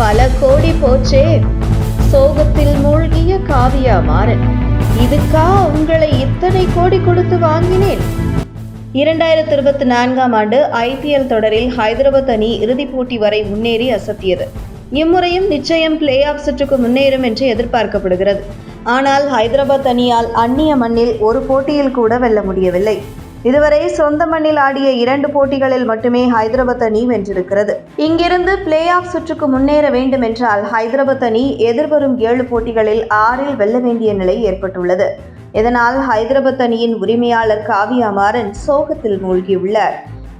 பல கோடி போச்சே. சோகத்தில் மூழ்கிய காவியா மாறன் இதுக்கா உங்களை இத்தனை கோடி கொடுத்து வாங்கினேன்? இரண்டாயிரத்தி இருபத்தி நான்காம் ஆண்டு ஐபிஎல் தொடரில் ஹைதராபாத் அணி இறுதிப் போட்டி வரை முன்னேறி அசத்தியது. இம்முறையும் நிச்சயம் பிளே ஆஃப் சுற்றுக்கு முன்னேறும் என்று எதிர்பார்க்கப்படுகிறது. ஆனால் ஹைதராபாத் அணியால் அந்நிய மண்ணில் ஒரு போட்டியில் கூட வெல்ல முடியவில்லை. இதுவரை சொந்த மண்ணில் ஆடிய இரண்டு போட்டிகளில் மட்டுமே ஹைதராபாத் அணி வென்றிருக்கிறது. இங்கிருந்து பிளே ஆஃப் சுற்றுக்கு முன்னேற வேண்டும் என்றால் ஹைதராபாத் அணி எதிர்வரும் ஏழு போட்டிகளில் ஆறில் வெல்ல வேண்டிய நிலை ஏற்பட்டுள்ளது. இதனால் ஹைதராபாத் அணியின் உரிமையாளர் காவியா மாறன் சோகத்தில் மூழ்கியுள்ளார்.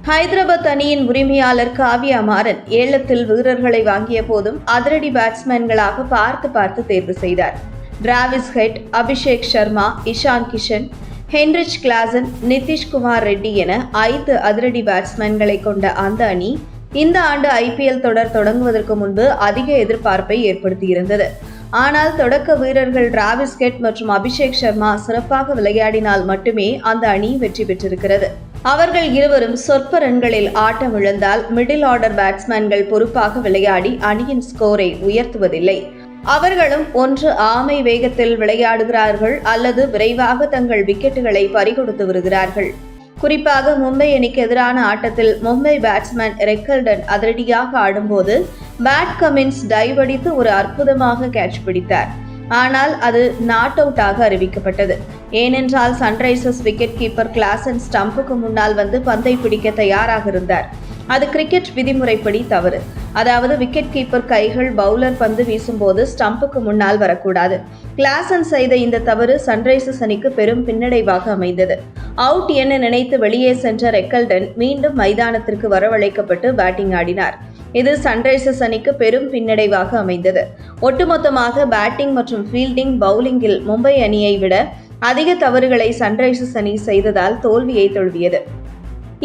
ஹைதராபாத் அணியின் உரிமையாளர் காவியா மாறன் ஏலத்தில் வீரர்களை வாங்கிய போதும் அதிரடி பேட்ஸ்மேன்களாக பார்த்து பார்த்து தேர்வு செய்தார். Travis Head Abhishek Sharma Ishan Kishan Heinrich Klaasen Nitish Kumar Reddy என ஐந்து அதிரடி பேட்ஸ்மேன்களை கொண்ட அந்த அணி இந்த ஆண்டு ஐபிஎல் தொடர் தொடங்குவதற்கு முன்பு அதிக எதிர்பார்ப்பை ஏற்படுத்தியிருந்தது. ஆனால் தொடக்க வீரர்கள் டிராவிஸ் கெட் மற்றும் அபிஷேக் சர்மா சிறப்பாக விளையாடினால் மட்டுமே அந்த அணி வெற்றி பெற்றிருக்கிறது. அவர்கள் இருவரும் சொற்ப ரன்களில் ஆட்டம் இழந்தால் மிடில் ஆர்டர் பேட்ஸ்மேன்கள் பொறுப்பாக விளையாடி அணியின் ஸ்கோரை உயர்த்துவதில்லை. அவர்களும் ஒன்று ஆமை வேகத்தில் விளையாடுகிறார்கள் அல்லது விரைவாக தங்கள் விக்கெட்டுகளை பறிகொடுத்து வருகிறார்கள் குறிப்பாக மும்பை அணிக்கு எதிரான ஆட்டத்தில் மும்பை பேட்ஸ்மேன் ரெக்கல்டன் அதிரடியாக ஆடும்போது பேட் கமின்ஸ் டைவ் அடித்து ஒரு அற்புதமாக கேட்ச் பிடித்தார். ஆனால் அது நாட் அவுட்டாக அறிவிக்கப்பட்டது. ஏனென்றால் சன்ரைசர்ஸ் விக்கெட் கீப்பர் கிளாசன் ஸ்டம்புக்கு முன்னால் வந்து பந்தை பிடிக்க தயாராக இருந்தார். அது கிரிக்கெட் விதிமுறைப்படி தவறு. அதாவது விக்கெட் கீப்பர் கைகள் பவுலர் பந்து வீசும்போது ஸ்டம்புக்கு முன்னால் வரக்கூடாது. கிளாசன் செய்த இந்த தவறு சன்ரைசர்ஸ் அணிக்கு பெரும் பின்னடைவாக அமைந்தது. அவுட் என நினைத்து வெளியே சென்ற ரெக்கல்டன் மீண்டும் மைதானத்திற்கு வரவழைக்கப்பட்டு பேட்டிங் ஆடினார். இது சன்ரைசர்ஸ் அணிக்கு பெரும் பின்னடைவாக அமைந்தது. ஒட்டுமொத்தமாக பேட்டிங் மற்றும் ஃபீல்டிங் பவுலிங்கில் மும்பை அணியை விட அதிக தவறுகளை சன்ரைசர்ஸ் அணி செய்ததால் தோல்வியை தழுவியது.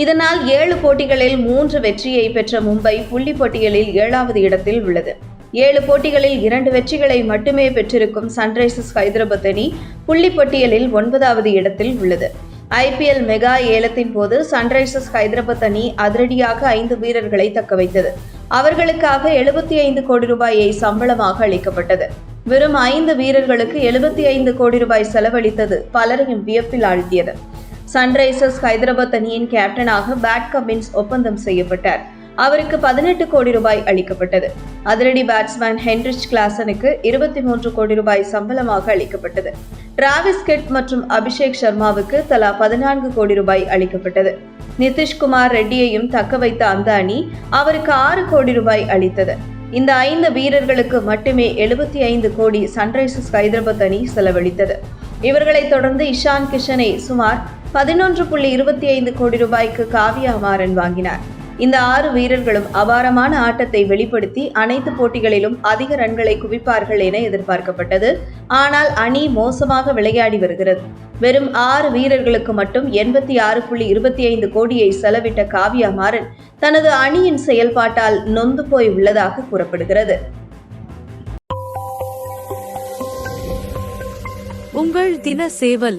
இதனால் ஏழு போட்டிகளில் மூன்று வெற்றியை பெற்ற மும்பை புள்ளி பட்டியலில் ஏழாவது இடத்தில் உள்ளது. ஏழு போட்டிகளில் இரண்டு வெற்றிகளை மட்டுமே பெற்றிருக்கும் சன்ரைசர்ஸ் ஹைதராபாத் அணி புள்ளி பட்டியலில் ஒன்பதாவது இடத்தில் உள்ளது. ஐபிஎல் மெகா ஏலத்தின் போது சன்ரைசர்ஸ் ஹைதராபாத் அணி அதிரடியாக ஐந்து வீரர்களை தக்க வைத்தது. அவர்களுக்காக எழுபத்தி ஐந்து கோடி ரூபாயை சம்பளமாக அளிக்கப்பட்டது. வெறும் ஐந்து வீரர்களுக்கு எழுபத்தி ஐந்து கோடி ரூபாய் செலவழித்தது பலரையும் வியப்பில் ஆழ்த்தியது. சன்ரைசர்ஸ் ஹைதராபாத் அணியின் கேப்டனாக பேட் கமின்ஸ் ஒப்பந்தம் செய்யப்பட்டார். அவருக்கு பதினெட்டு கோடி ரூபாய் அளிக்கப்பட்டது. அதிரடி பேட்ஸ்மேன் ஹென்ரிச் கிளாசனுக்கு இருபத்தி மூன்று கோடி ரூபாய் சம்பளமாக அளிக்கப்பட்டது. டிராவிஸ் கிட் மற்றும் அபிஷேக் சர்மாவுக்கு தலா பதினான்கு கோடி ரூபாய் அளிக்கப்பட்டது. நிதிஷ்குமார் ரெட்டியையும் தக்க வைத்த அந்த அணி அவருக்கு ஆறு கோடி ரூபாய் அளித்தது. இந்த ஐந்து வீரர்களுக்கு மட்டுமே எழுபத்தி ஐந்து கோடி சன்ரைசர்ஸ் ஹைதராபாத் அணி செலவழித்தது. இவர்களைத் தொடர்ந்து இஷான் கிஷனை சுமார் பதினொன்று புள்ளி இருபத்தி ஐந்து கோடி ரூபாய்க்கு காவியா மாறன் வாங்கினார். இந்த ஆறு வீரர்களும் அபாரமான ஆட்டத்தை வெளிப்படுத்தி அனைத்து போட்டிகளிலும் அதிக ரன்களை குவிப்பார்கள் என எதிர்பார்க்கப்பட்டது. ஆனால் அணி மோசமாக விளையாடி வருகிறது. வெறும் ஆறு வீரர்களுக்கு மட்டும் எண்பத்தி ஆறு புள்ளி இருபத்தி ஐந்து கோடியை செலவிட்ட காவியா மாறன் தனது அணியின் செயல்பாட்டால் நொந்து போய் உள்ளதாக கூறப்படுகிறது. உங்கள் தின சேவல்